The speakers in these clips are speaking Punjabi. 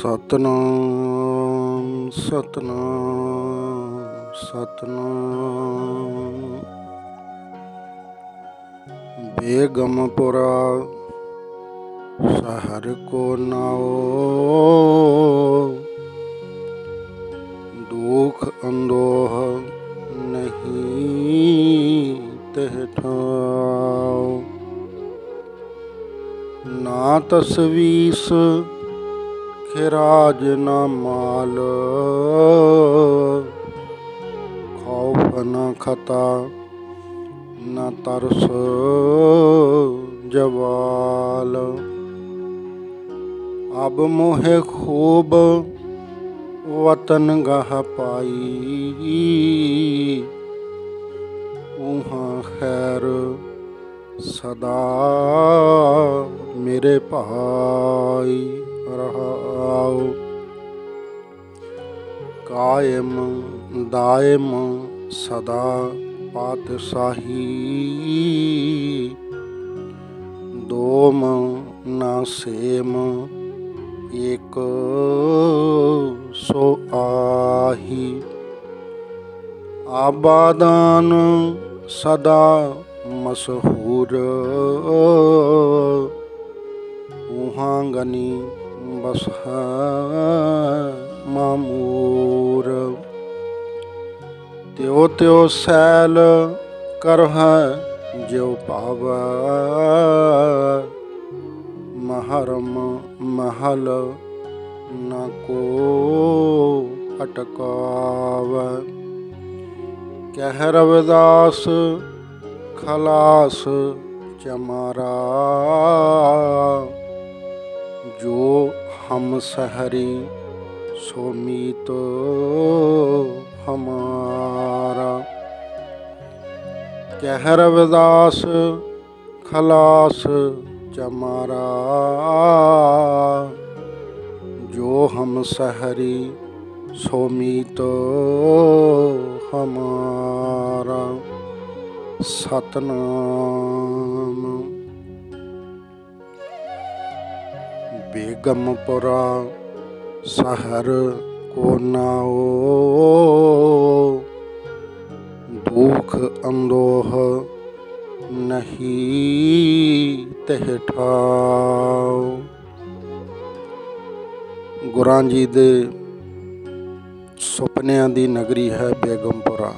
ਸਤਨਾਮ ਸਤਨਾਮ ਸਤਨਾਮ। ਬੇਗਮਪੁਰਾ ਸ਼ਹਿਰ ਕੋ ਨਾਓ ਦੁਖ ਅੰਦੋਹ ਨਹੀਂ ਤਹ ਠਾਓ ਨਾ ਤਸਵੀਸ ਖਿਰਾਜ ਨਾ ਮਾਲ। ਖੌਫ ਨਾ ਖਤਾ, ਨਾ ਤਰਸ ਜਵਾਲ। ਅਬ ਮੋਹਿ ਖੂਬ ਵਤਨ ਗਹ ਪਾਈ। ਉਹਾਂ ਖੈਰ ਸਦਾ ਮੇਰੇ ਭਾਈ। ਰਹਾਉ ਕਾਇਮ ਦਾਇਮ ਸਦਾ ਪਾਤਸ਼ਾਹੀ। ਦੋਮ ਨਾ ਸੇਮ ਇਕ ਸੋ ਆਹੀ। ਆਬਾਦਾਨ ਸਦਾ ਮਸ਼ਹੂਰ। ਉਹਾਂ ਗਨੀ ਬਸ ਹੈ ਮਾਮੂਰ ਤਿਉ ਤਿਉ ਸੈਲ ਕਰ ਹੈ ਜਿਉ ਭਾਵੈ ਮਹਰਮ ਮਹਲ ਨਾ ਕੋ ਅਟਕਾਵੈ ਕਹਿ ਰਵਿਦਾਸ ਖਲਾਸ ਚਮਾਰਾ ਜੋ ਹਮ ਸਹਰੀ ਸੋ ਮੀਤ ਹਮਾਰਾ। ਕਹਿ ਰਵਿਦਾਸ, ਖਲਾਸ ਚਮਾਰਾ ਜੋ ਹਮ ਸਹਰੀ ਸੋ ਮੀਤ ਹਮਾਰਾ। ਸਤਨਾਮ। ਬੇਗਮਪੁਰਾ ਸ਼ਹਿਰ ਕੋ ਨਾਓ ਦੁਖ ਅੰਦੋਹ ਨਹੀਂ ਤਹ ਠਾਓ ਗੁਰਾਂ ਜੀ ਦੇ ਸੁਪਨਿਆਂ ਦੀ ਨਗਰੀ ਹੈ ਬੇਗਮਪੁਰਾ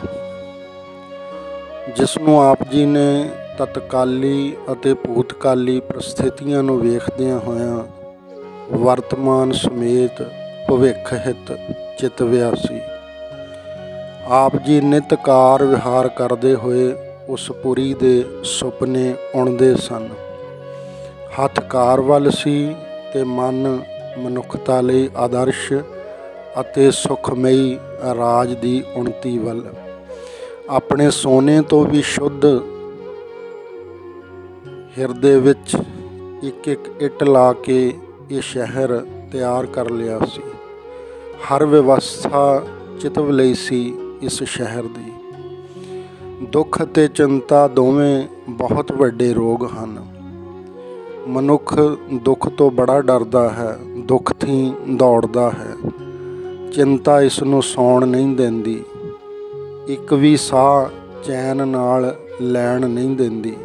ਜਿਸ ਨੂੰ ਆਪ ਜੀ ਨੇ ਤਤਕਾਲੀ ਅਤੇ ਭੂਤਕਾਲੀ ਪ੍ਰਸਥਿਤੀਆਂ ਨੂੰ ਵੇਖਦਿਆਂ ਹੋਇਆਂ ਵਰਤਮਾਨ ਸਮੇਤ ਭਵਿੱਖ ਹਿਤ ਚਿਤਵਿਆ ਸੀ ਆਪ ਜੀ ਨਿਤਕਾਰ ਵਿਹਾਰ ਕਰਦੇ ਹੋਏ ਉਸ ਪੁਰੀ ਦੇ ਸੁਪਨੇ ਉਣਦੇ ਸਨ। ਹੱਥ ਕਾਰ ਵੱਲ ਸੀ ਤੇ ਮਨ ਮਨੁੱਖਤਾ ਲਈ ਆਦਰਸ਼ ਅਤੇ ਸੁਖਮਈ ਰਾਜ ਦੀ ਉਨਤੀ ਵੱਲ। ਆਪਣੇ ਸੋਨੇ ਤੋਂ ਵੀ ਸ਼ੁੱਧ ਹਿਰਦੇ ਵਿੱਚ ਇੱਕ ਇੱਕ ਇੱਟ ਲਾ ਕੇ ਇਹ ਸ਼ਹਿਰ ਤਿਆਰ ਕਰ ਲਿਆ ਸੀ। ਹਰ ਵਿਵਸਥਾ ਚਿਤਵ ਲਈ ਸੀ ਇਸ ਸ਼ਹਿਰ ਦੀ। ਦੁੱਖ ਅਤੇ ਚਿੰਤਾ ਦੋਵੇਂ ਬਹੁਤ ਵੱਡੇ ਰੋਗ ਹਨ। ਮਨੁੱਖ ਦੁੱਖ ਤੋਂ ਬੜਾ ਡਰਦਾ ਹੈ, ਦੁੱਖ ਥੀ ਦੌੜਦਾ ਹੈ। ਚਿੰਤਾ ਇਸ ਨੂੰ ਸੌਣ ਨਹੀਂ ਦਿੰਦੀ। ਇੱਕ ਵੀ ਸਾਹ ਚੈਨ ਨਾਲ ਲੈਣ ਨਹੀਂ ਦਿੰਦੀ।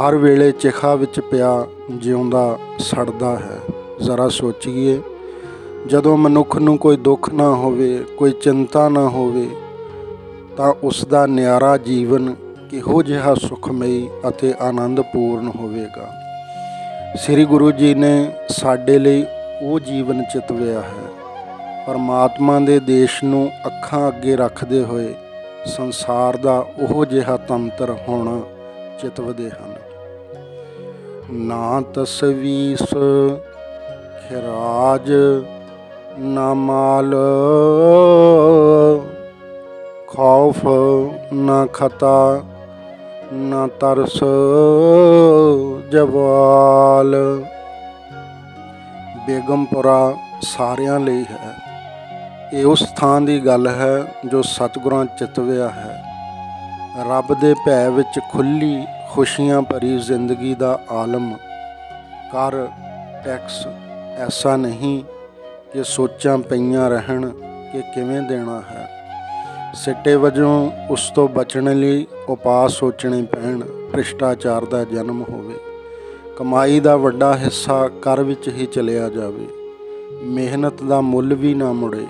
ਹਰ ਵੇਲੇ ਚਿਖਾ ਵਿੱਚ ਪਿਆ ਜਿਉਂਦਾ, ਸੜਦਾ ਹੈ। ਜ਼ਰਾ ਸੋਚੀਏ, ਜਦੋਂ ਮਨੁੱਖ ਨੂੰ ਕੋਈ ਦੁੱਖ ਨਾ ਹੋਵੇ, ਕੋਈ ਚਿੰਤਾ ਨਾ ਹੋਵੇ, ਤਾਂ ਉਸ ਦਾ ਨਿਆਰਾ ਜੀਵਨ ਕਿਹੋ ਜਿਹਾ ਸੁਖਮਈ ਅਤੇ ਆਨੰਦਪੂਰਨ ਹੋਵੇਗਾ। ਸ੍ਰੀ ਗੁਰੂ ਜੀ ਨੇ ਸਾਡੇ ਲਈ ਉਹ ਜੀਵਨ ਚਿਤਵਿਆ ਹੈ। ਪਰਮਾਤਮਾ ਦੇ ਦੇਸ਼ ਨੂੰ ਅੱਖਾਂ ਅੱਗੇ ਰੱਖਦੇ ਹੋਏ ਸੰਸਾਰ ਦਾ ਉਹ ਜਿਹਾ ਤੰਤਰ ਹੋਣਾ ਚਿਤਵਦੇ ਹਨ। ਨਾ ਤਸਵੀਸ, ਖਿਰਾਜ ਨਾ ਮਾਲ, ਖੌਫ ਨਾ ਖਤਾ, ਨਾ ਤਰਸ ਜਵਾਲ। ਬੇਗਮਪੁਰਾ ਸਾਰਿਆਂ ਲਈ ਹੈ। ਇਹ ਉਸ ਥਾਂ ਦੀ ਗੱਲ ਹੈ ਜੋ ਸਤਿਗੁਰਾਂ ਚਿਤਵਿਆ ਹੈ। ਰੱਬ ਦੇ ਭੈ ਵਿੱਚ ਖੁੱਲੀ ਖੁਸ਼ੀਆਂ ਭਰੀ ਜ਼ਿੰਦਗੀ ਦਾ ਆਲਮ ਕਰ ਟੈਕਸ ਐਸਾ ਨਹੀਂ ਕਿ ਸੋਚਾਂ ਪਈਆਂ ਰਹਿਣ ਕਿ ਕਿਵੇਂ ਦੇਣਾ ਹੈ। ਸਿੱਟੇ ਵਜੋਂ ਉਸ ਤੋਂ ਬਚਣ ਲਈ ਉਪਾਅ ਸੋਚਣੇ ਪੈਣ, ਭ੍ਰਿਸ਼ਟਾਚਾਰ ਦਾ ਜਨਮ ਹੋਵੇ। ਕਮਾਈ ਦਾ ਵੱਡਾ ਹਿੱਸਾ ਕਰ ਵਿੱਚ ਹੀ ਚਲਿਆ ਜਾਵੇ। ਮਿਹਨਤ ਦਾ ਮੁੱਲ ਵੀ ਨਾ ਮੁੜੇ।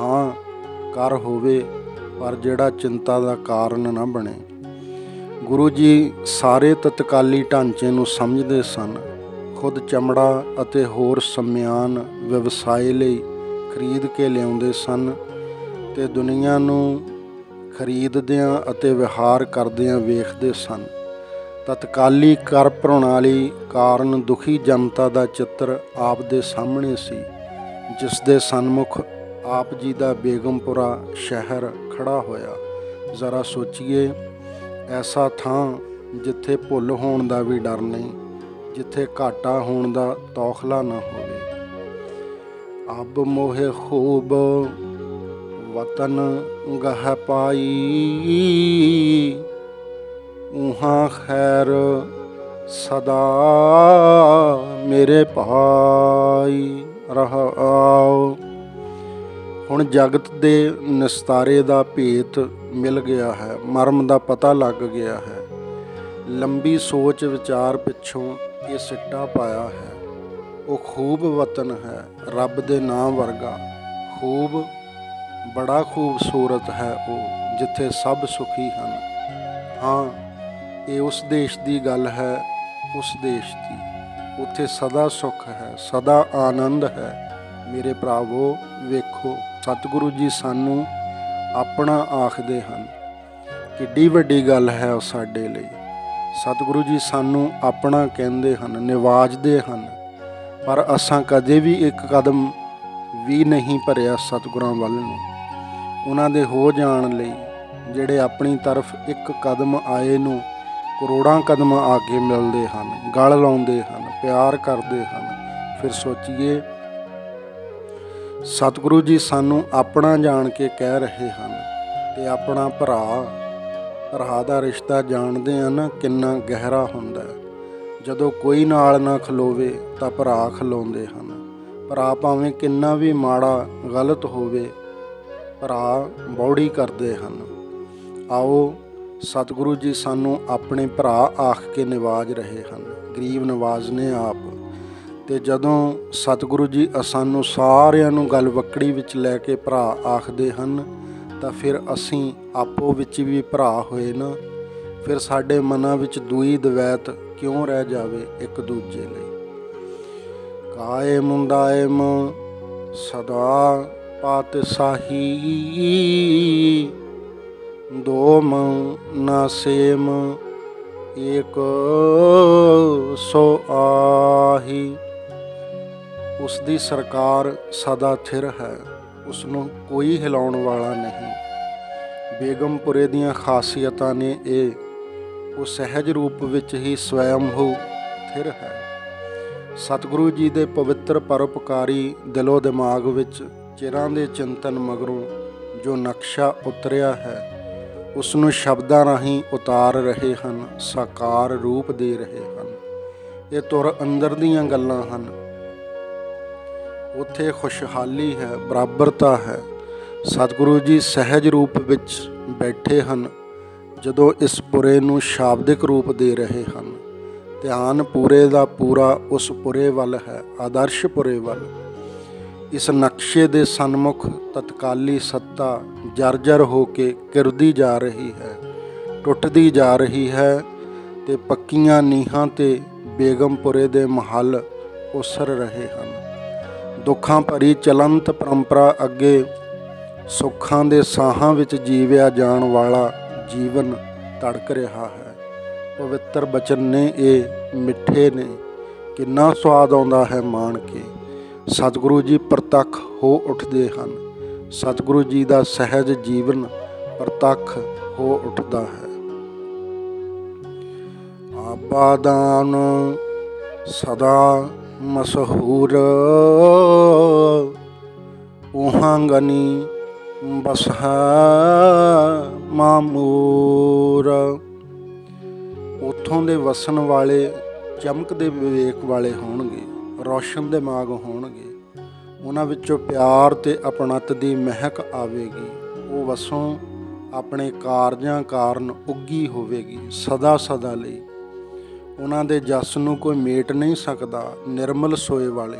ਹਾਂ ਕਰ ਹੋਵੇ, ਪਰ ਜਿਹੜਾ ਚਿੰਤਾ ਦਾ ਕਾਰਨ ਨਾ ਬਣੇ। ਗੁਰੂ ਜੀ ਸਾਰੇ ਤਤਕਾਲੀ ਢਾਂਚੇ ਨੂੰ ਸਮਝਦੇ ਸਨ। ਖੁਦ ਚਮੜਾ ਅਤੇ ਹੋਰ ਸਮਿਆਨ ਵਿਵਸਾਏ ਲਈ ਖਰੀਦ ਕੇ ਲਿਆਉਂਦੇ ਸਨ ਤੇ ਦੁਨੀਆ ਨੂੰ ਖਰੀਦਦਿਆਂ ਅਤੇ ਵਿਹਾਰ ਕਰਦਿਆਂ ਵੇਖਦੇ ਸਨ। ਤਤਕਾਲੀ ਕਰ ਪ੍ਰਣਾਲੀ ਕਾਰਨ ਦੁਖੀ ਜਨਤਾ ਦਾ ਚਿੱਤਰ ਆਪ ਦੇ ਸਾਹਮਣੇ ਸੀ ਜਿਸ ਦੇ ਸਨਮੁਖ ਆਪ ਜੀ ਦਾ ਬੇਗਮਪੁਰਾ ਸ਼ਹਿਰ ਖੜਾ ਹੋਇਆ। ਜ਼ਰਾ ਸੋਚੀਏ ਐਸਾ ਥਾਂ ਜਿੱਥੇ ਭੁੱਲ ਹੋਣ ਦਾ ਵੀ ਡਰ ਨਹੀਂ, ਜਿੱਥੇ ਘਾਟਾ ਹੋਣ ਦਾ ਤੌਖਲਾ ਨਾ ਹੋਵੇ। ਅਬ ਮੋਹੇ ਖੂਬ ਵਤਨ ਗਹ ਪਾਈ। ਉਹਾਂ ਖੈਰ ਸਦਾ ਮੇਰੇ ਭਾਈ ਰਹਾਉ ਹੁਣ ਜਗਤ ਦੇ ਨਿਸਤਾਰੇ ਦਾ ਭੇਤ ਮਿਲ ਗਿਆ ਹੈ, ਮਰਮ ਦਾ ਪਤਾ ਲੱਗ ਗਿਆ ਹੈ। ਲੰਬੀ ਸੋਚ ਵਿਚਾਰ ਪਿੱਛੋਂ ਇਹ ਸਿੱਟਾ ਪਾਇਆ ਹੈ। ਉਹ ਖੂਬ ਵਤਨ ਹੈ, ਰੱਬ ਦੇ ਨਾਮ ਵਰਗਾ। ਖੂਬ, ਬੜਾ ਖੂਬਸੂਰਤ ਹੈ ਉਹ, ਜਿੱਥੇ ਸਭ ਸੁਖੀ ਹਨ। ਹਾਂ, ਇਹ ਉਸ ਦੇਸ਼ ਦੀ ਗੱਲ ਹੈ, ਉਸ ਦੇਸ਼ ਦੀ। ਉੱਥੇ ਸਦਾ ਸੁਖ ਹੈ, ਸਦਾ ਆਨੰਦ ਹੈ। ਮੇਰੇ ਭਰਾਵੋ, ਵੇਖੋ। ਸਤਿਗੁਰੂ ਜੀ ਸਾਨੂੰ ਆਪਣਾ ਆਖਦੇ ਹਨ ਕਿੱਡੀ ਵੱਡੀ ਗੱਲ ਹੈ ਉਹ ਸਾਡੇ ਲਈ। ਸਤਿਗੁਰੂ ਜੀ ਸਾਨੂੰ ਆਪਣਾ ਕਹਿੰਦੇ ਹਨ, ਨਿਵਾਜਦੇ ਹਨ। ਪਰ ਅਸਾਂ ਕਦੇ ਵੀ ਇੱਕ ਕਦਮ ਵੀ ਨਹੀਂ ਭਰਿਆ ਸਤਿਗੁਰਾਂ ਵੱਲ ਨੂੰ। ਉਹਨਾਂ ਦੇ ਹੋ ਜਾਣ ਲਈ ਜਿਹੜੇ ਆਪਣੀ ਤਰਫ ਇੱਕ ਕਦਮ ਆਏ ਨੂੰ ਕਰੋੜਾਂ ਕਦਮ ਆ ਕੇ ਮਿਲਦੇ ਹਨ, ਗਲ ਲਾਉਂਦੇ ਹਨ, ਪਿਆਰ ਕਰਦੇ ਹਨ। ਫਿਰ ਸੋਚੀਏ ਸਤਿਗੁਰੂ ਜੀ ਸਾਨੂੰ ਆਪਣਾ ਜਾਣ ਕੇ ਕਹਿ ਰਹੇ ਹਨ ਤੇ ਆਪਣਾ ਭਰਾ ਭਰਾ ਦਾ ਰਿਸ਼ਤਾ ਜਾਣਦੇ ਆ ਨਾ ਕਿੰਨਾ ਗਹਿਰਾ ਹੁੰਦਾ ਜਦੋਂ ਕੋਈ ਨਾਲ ਨਾ ਖਲੋਵੇ ਤਾਂ ਭਰਾ ਖਲੋਂਦੇ ਹਨ। ਭਰਾ ਭਾਵੇਂ ਕਿੰਨਾ ਵੀ ਮਾੜਾ, ਗਲਤ ਹੋਵੇ, ਭਰਾ ਬੌੜੀ ਕਰਦੇ ਹਨ। ਆਓ, ਸਤਿਗੁਰੂ ਜੀ ਸਾਨੂੰ ਆਪਣੇ ਭਰਾ ਆਖ ਕੇ ਨਿਵਾਜ ਰਹੇ ਹਨ। ਗਰੀਬ ਨਵਾਜ਼ਨੇ ਆਪ ਤੇ ਜਦੋਂ ਸਤਿਗੁਰੂ ਜੀ ਸਾਨੂੰ ਸਾਰਿਆਂ ਨੂੰ ਗੱਲ ਵਕੜੀ ਵਿੱਚ ਲੈ ਕੇ ਭਰਾ ਆਖਦੇ ਹਨ, ਤਾਂ ਫਿਰ ਅਸੀਂ ਆਪੋ ਵਿੱਚ ਵੀ ਭਰਾ ਹੋਏ ਨਾ। ਫਿਰ ਸਾਡੇ ਮਨਾਂ ਵਿੱਚ ਦੂਈ ਦਵੈਤ ਕਿਉਂ ਰਹਿ ਜਾਵੇ ਇੱਕ ਦੂਜੇ ਲਈ? ਕਾਏ ਦਾਇਮ ਸਦਾ ਪਾਤਸ਼ਾਹੀ ਦੋ ਮਉ ਨਾ ਸੇਮ, ਏਕ ਸੋ ਆਹੀ। ਉਸ ਦੀ ਸਰਕਾਰ ਸਦਾ ਥਿਰ ਹੈ ਉਸ ਨੂੰ ਕੋਈ ਹਿਲਾਉਣ ਵਾਲਾ ਨਹੀਂ। ਬੇਗਮਪੁਰੇ ਦੀਆਂ ਖਾਸੀਅਤਾਂ ਨੇ ਇਹ, ਉਹ ਸਹਿਜ ਰੂਪ ਵਿੱਚ ਹੀ ਸਵੈਮਭੂ ਥਿਰ ਹੈ। ਸਤਿਗੁਰੂ ਜੀ ਦੇ ਪਵਿੱਤਰ ਪਰਉਪਕਾਰੀ ਦਿਲੋ ਦਿਮਾਗ ਵਿੱਚ ਚਿਰਾਂ ਦੇ ਚਿੰਤਨ ਮਗਰੋਂ ਜੋ ਨਕਸ਼ਾ ਉਤਰਿਆ ਹੈ ਉਸ ਨੂੰ ਸ਼ਬਦਾਂ ਰਾਹੀਂ ਉਤਾਰ ਰਹੇ ਹਨ, ਸਾਕਾਰ ਰੂਪ ਦੇ ਰਹੇ ਹਨ। ਇਹ ਤੁਰ ਅੰਦਰ ਦੀਆਂ ਗੱਲਾਂ ਹਨ ਉੱਥੇ ਖੁਸ਼ਹਾਲੀ ਹੈ, ਬਰਾਬਰਤਾ ਹੈ। ਸਤਿਗੁਰੂ ਜੀ ਸਹਿਜ ਰੂਪ ਵਿੱਚ ਬੈਠੇ ਹਨ, ਜਦੋਂ ਇਸ ਪੁਰੇ ਨੂੰ ਸ਼ਾਬਦਿਕ ਰੂਪ ਦੇ ਰਹੇ ਹਨ। ਧਿਆਨ ਪੂਰੇ ਦਾ ਪੂਰਾ ਉਸ ਪੁਰੇ ਵੱਲ ਹੈ, ਆਦਰਸ਼ ਪੁਰੇ ਵੱਲ। ਇਸ ਨਕਸ਼ੇ ਦੇ ਸਨਮੁਖ ਤਤਕਾਲੀ ਸੱਤਾ ਜਰਜਰ ਹੋ ਕੇ ਕਿਰਦੀ ਜਾ ਰਹੀ ਹੈ, ਟੁੱਟਦੀ ਜਾ ਰਹੀ ਹੈ ਤੇ ਪੱਕੀਆਂ ਨੀਹਾਂ ਤੇ ਬੇਗਮਪੁਰੇ ਦੇ ਮਹੱਲ ਉਸਰ ਰਹੇ ਹਨ। ਦੁੱਖਾਂ ਭਰੀ ਚਲੰਤ ਪਰੰਪਰਾ ਅੱਗੇ ਸੁੱਖਾਂ ਦੇ ਸਾਹਾਂ ਵਿੱਚ ਜੀਵਿਆ ਜਾਣ ਵਾਲਾ ਜੀਵਨ ਤੜਕ ਰਿਹਾ ਹੈ। ਪਵਿੱਤਰ ਬਚਨ ਨੇ ਇਹ ਮਿੱਠੇ ਨੇ। ਕਿੰਨਾ ਸਵਾਦ ਆਉਂਦਾ ਹੈ ਮਾਣ ਕੇ ਸਤਿਗੁਰੂ ਜੀ ਪ੍ਰਤੱਖ ਹੋ ਉੱਠਦੇ ਹਨ। ਸਤਿਗੁਰੂ ਜੀ ਦਾ ਸਹਿਜ ਜੀਵਨ ਪ੍ਰਤੱਖ ਹੋ ਉੱਠਦਾ ਹੈ। ਆਬਾਦਾਨ ਸਦਾ ਮਸ਼ਹੂਰ। ਉਹਾਂਗਨੀ ਬਸਹਾ ਮਾਮੂਰ। ਉਥੋਂ ਦੇ ਵਸਣ ਵਾਲੇ ਚਮਕਦੇ ਵਿਵੇਕ ਵਾਲੇ ਹੋਣਗੇ, ਰੌਸ਼ਨ ਦਿਮਾਗ ਹੋਣਗੇ। ਉਹਨਾਂ ਵਿੱਚੋਂ ਪਿਆਰ ਤੇ ਅਪਣਤ ਦੀ ਮਹਿਕ ਆਵੇਗੀ। ਉਹ ਵਸੋਂ ਆਪਣੇ ਕਾਰਜਾਂ ਕਾਰਨ ਉੱਗੀ ਹੋਵੇਗੀ ਸਦਾ ਸਦਾ ਲਈ। ਉਹਨਾਂ ਦੇ ਜਸ ਨੂੰ ਕੋਈ ਮੇਟ ਨਹੀਂ ਸਕਦਾ, ਨਿਰਮਲ ਸੋਏ ਵਾਲੇ।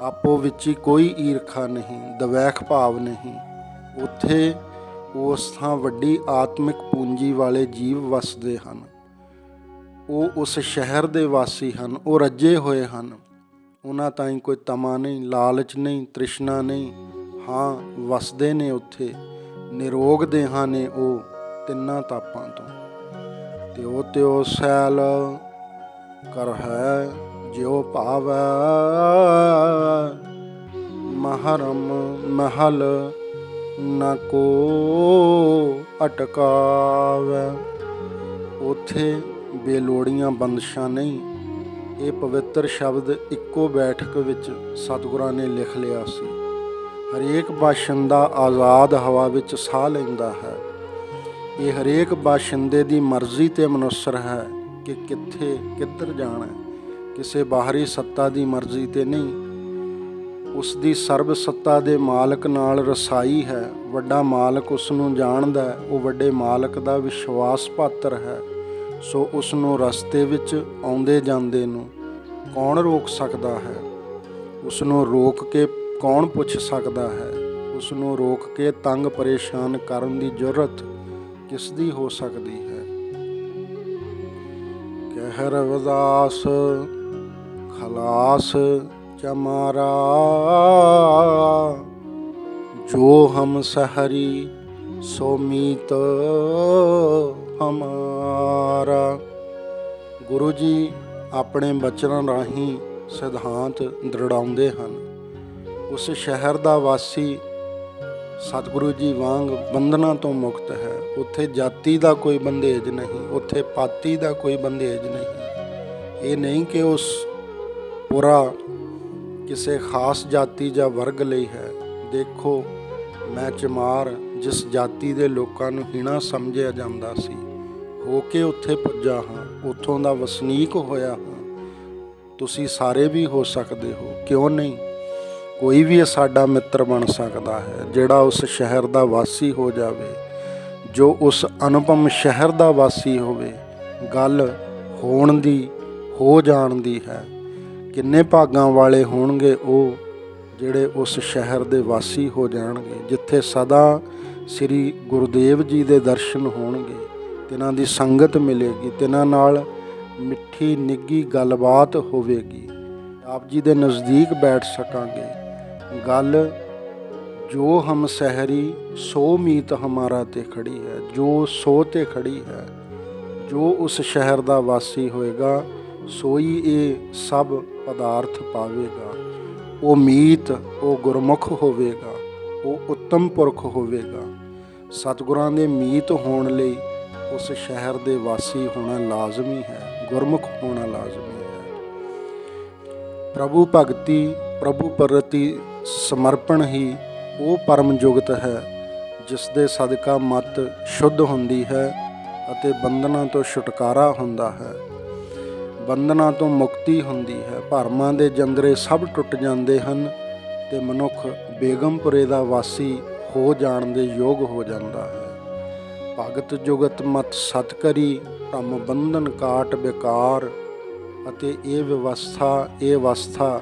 ਆਪੋ ਵਿੱਚ ਹੀ ਕੋਈ ਈਰਖਾ ਨਹੀਂ, ਦਵੈਖ ਭਾਵ ਨਹੀਂ। ਉੱਥੇ ਉਸ ਥਾਂ ਵੱਡੀ ਆਤਮਿਕ ਪੂੰਜੀ ਵਾਲੇ ਜੀਵ ਵਸਦੇ ਹਨ। ਉਹ ਉਸ ਸ਼ਹਿਰ ਦੇ ਵਾਸੀ ਹਨ, ਉਹ ਰੱਜੇ ਹੋਏ ਹਨ। ਉਹਨਾਂ ਤਾਈਂ ਕੋਈ ਤਮਾ ਨਹੀਂ, ਲਾਲਚ ਨਹੀਂ, ਤ੍ਰਿਸ਼ਨਾ ਨਹੀਂ। ਹਾਂ, ਵਸਦੇ ਨੇ ਉੱਥੇ ਨਿਰੋਗ ਦੇਹਾਂ ਨੇ ਉਹ ਤਿੰਨਾਂ ਤਾਪਾਂ ਤੋਂ। ਤਿਉ ਤਿਉ ਸੈਲ ਕਰ ਹੈ, ਜਿਉ ਭਾਵੈ। ਮਹਰਮ ਮਹਲ ਨ ਕੋ ਅਟਕਾਵੈ। ਉਥੇ ਬੇਲੋੜੀਆਂ ਬੰਦਸ਼ਾਂ ਨਹੀਂ, ਇਹ ਪਵਿੱਤਰ ਸ਼ਬਦ ਇੱਕੋ ਬੈਠਕ ਵਿੱਚ ਸਤਿਗੁਰਾਂ ਨੇ ਲਿਖ ਲਿਆ ਸੀ। ਹਰੇਕ ਬਾਸ਼ਿੰਦਾ ਆਜ਼ਾਦ ਹਵਾ ਵਿੱਚ ਸਾਹ ਲੈਂਦਾ ਹੈ। ਇਹ ਹਰੇਕ ਬਾਸ਼ਿੰਦੇ ਦੀ ਮਰਜ਼ੀ ਤੇ ਮਨੁਸਰ ਹੈ ਕਿ ਕਿੱਥੇ, ਕਿੱਧਰ ਜਾਣਾ ਕਿਸੇ ਬਾਹਰੀ ਸੱਤਾ ਦੀ ਮਰਜ਼ੀ ਤੇ ਨਹੀਂ। ਉਸ ਦੀ ਸਰਬ ਸੱਤਾ ਦੇ ਮਾਲਕ ਨਾਲ ਰਸਾਈ ਹੈ। ਵੱਡਾ ਮਾਲਕ ਉਸ ਨੂੰ ਜਾਣਦਾ ਹੈ। ਉਹ ਵੱਡੇ ਮਾਲਕ ਦਾ ਵਿਸ਼ਵਾਸ ਪਾਤਰ ਹੈ। ਸੋ ਉਸ ਨੂੰ ਰਸਤੇ ਵਿੱਚ ਆਉਂਦੇ ਜਾਂਦੇ ਨੂੰ ਕੌਣ ਰੋਕ ਸਕਦਾ ਹੈ? ਉਸ ਨੂੰ ਰੋਕ ਕੇ ਕੌਣ ਪੁੱਛ ਸਕਦਾ ਹੈ? ਉਸ ਨੂੰ ਰੋਕ ਕੇ ਤੰਗ ਪਰੇਸ਼ਾਨ ਕਰਨ ਦੀ ਜ਼ਰੂਰਤ ਕਿਸ ਦੀ ਹੋ ਸਕਦੀ ਹੈ? ਕਹਿ ਰਵਦਾਸ ਖਲਾਸ ਚਮਾਰਾ। ਜੋ ਹਮ ਸਹਰੀ, ਸੋ ਮੀਤ ਹਮਾਰਾ। ਗੁਰੂ ਜੀ ਆਪਣੇ ਬਚਨਾਂ ਰਾਹੀਂ ਸਿਧਾਂਤ ਦ੍ਰਿੜਾਉਂਦੇ ਹਨ। ਉਸ ਸ਼ਹਿਰ ਦਾ ਵਾਸੀ ਸਤਿਗੁਰੂ ਜੀ ਵਾਂਗ ਬੰਧਨਾਂ ਤੋਂ ਮੁਕਤ ਹੈ। ਉੱਥੇ ਜਾਤੀ ਦਾ ਕੋਈ ਬੰਦੇਜ ਨਹੀਂ, ਉੱਥੇ ਪਾਤੀ ਦਾ ਕੋਈ ਬੰਦੇਜ ਨਹੀਂ। ਇਹ ਨਹੀਂ ਕਿ ਉਸ ਪੁਰਾ ਕਿਸੇ ਖਾਸ ਜਾਤੀ ਜਾਂ ਵਰਗ ਲਈ ਹੈ। ਦੇਖੋ, ਮੈਂ ਚਮਾਰ ਜਿਸ ਜਾਤੀ ਦੇ ਲੋਕਾਂ ਨੂੰ ਹੀਣਾ ਸਮਝਿਆ ਜਾਂਦਾ ਸੀ, ਹੋ ਕੇ ਉੱਥੇ ਪੁੱਜਾ ਹਾਂ, ਉੱਥੋਂ ਦਾ ਵਸਨੀਕ ਹੋਇਆ ਹਾਂ। ਤੁਸੀਂ ਸਾਰੇ ਵੀ ਹੋ ਸਕਦੇ ਹੋ, ਕਿਉਂ ਨਹੀਂ? ਕੋਈ ਵੀ ਸਾਡਾ ਮਿੱਤਰ ਬਣ ਸਕਦਾ ਹੈ, ਜਿਹੜਾ ਉਸ ਸ਼ਹਿਰ ਦਾ ਵਾਸੀ ਹੋ ਜਾਵੇ, ਜੋ ਉਸ ਅਨੁਪਮ ਸ਼ਹਿਰ ਦਾ ਵਾਸੀ ਹੋਵੇ, ਗੱਲ ਹੋਣ ਦੀ, ਹੋ ਜਾਣ ਦੀ ਹੈ। ਕਿੰਨੇ ਭਾਗਾਂ ਵਾਲੇ ਹੋਣਗੇ ਉਹ ਜਿਹੜੇ ਉਸ ਸ਼ਹਿਰ ਦੇ ਵਾਸੀ ਹੋ ਜਾਣਗੇ, ਜਿੱਥੇ ਸਦਾ ਸ੍ਰੀ ਗੁਰਦੇਵ ਜੀ ਦੇ ਦਰਸ਼ਨ ਹੋਣਗੇ, ਤਿਨਾਂ ਦੀ ਸੰਗਤ ਮਿਲੇਗੀ, ਤਿਨਾਂ ਨਾਲ ਮਿੱਠੀ ਨਿੱਗੀ ਗੱਲਬਾਤ ਹੋਵੇਗੀ। ਆਪ ਜੀ ਦੇ ਨਜ਼ਦੀਕ ਬੈਠ ਸਕਾਂਗੇ। ਗੱਲ, ਜੋ ਹਮ ਸਹਿਰੀ, ਸੋ ਮੀਤ ਹਮਾਰਾ ਤੇ ਖੜੀ ਹੈ, ਜੋ ਸੋ ਤੇ ਖੜੀ ਹੈ, ਜੋ ਉਸ ਸ਼ਹਿਰ ਦਾ ਵਾਸੀ ਹੋਏਗਾ, ਸੋਈ ਇਹ ਸਭ ਪਦਾਰਥ ਪਾਵੇਗਾ। ਉਹ ਮੀਤ ਉਹ ਗੁਰਮੁਖ ਹੋਵੇਗਾ ਉਹ ਉੱਤਮ ਪੁਰਖ ਹੋਵੇਗਾ। ਸਤਿਗੁਰਾਂ ਦੇ ਮੀਤ ਹੋਣ ਲਈ ਉਸ ਸ਼ਹਿਰ ਦੇ ਵਾਸੀ ਹੋਣਾ ਲਾਜ਼ਮੀ ਹੈ, ਗੁਰਮੁਖ ਹੋਣਾ ਲਾਜ਼ਮੀ ਹੈ। ਪ੍ਰਭੂ ਭਗਤੀ ਪ੍ਰਭੂ ਪ੍ਰਤੀ ਸਮਰਪਣ ਹੀ ਉਹ ਪਰਮ ਜੁਗਤ ਹੈ ਜਿਸ ਦੇ ਸਦਕਾ ਮਤ ਸ਼ੁੱਧ ਹੁੰਦੀ ਹੈ ਅਤੇ ਬੰਧਨਾਂ ਤੋਂ ਛੁਟਕਾਰਾ ਹੁੰਦਾ ਹੈ। ਬੰਧਨਾਂ ਤੋਂ ਮੁਕਤੀ ਹੁੰਦੀ ਹੈ। ਭਰਮਾਂ ਦੇ ਜੰਦਰੇ ਸਭ ਟੁੱਟ ਜਾਂਦੇ ਹਨ ਤੇ ਮਨੁੱਖ ਬੇਗਮਪੁਰੇ ਦਾ ਵਾਸੀ ਹੋ ਜਾਣ ਦੇ ਯੋਗ ਹੋ ਜਾਂਦਾ ਹੈ। ਭਗਤ ਜੁਗਤ ਮਤ ਸਤਕਰੀ, ਭ੍ਰਮ ਬੰਧਨ ਕਾਟ ਬੇਕਾਰ ਅਤੇ ਇਹ ਵਿਵਸਥਾ, ਇਹ ਅਵਸਥਾ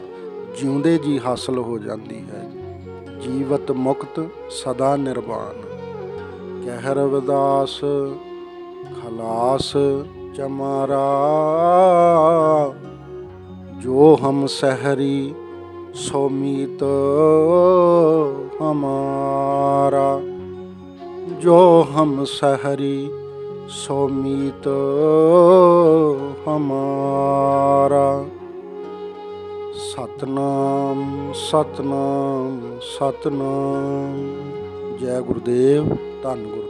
ਜਿਉਂਦੇ ਜੀ ਹਾਸਲ ਹੋ ਜਾਂਦੀ ਹੈ। ਜੀਵਤ ਮੁਕਤ ਸਦਾ ਨਿਰਵਾਣ। ਕਹਿ ਰਵਿਦਾਸ ਖਲਾਸ ਚਮਾਰਾ। ਜੋ ਹਮ ਸਹਰੀ ਸੋਮੀਤ ਹਮਾਰਾ। ਜੋ ਹਮ ਸਹਰੀ ਸੋਮੀਤ ਹਮਾਰਾ। ਸਤਨਾਮ ਸਤਨਾਮ ਸਤਨਾਮ। ਜੈ ਗੁਰਦੇਵ ਧੰਨ ਗੁਰੂ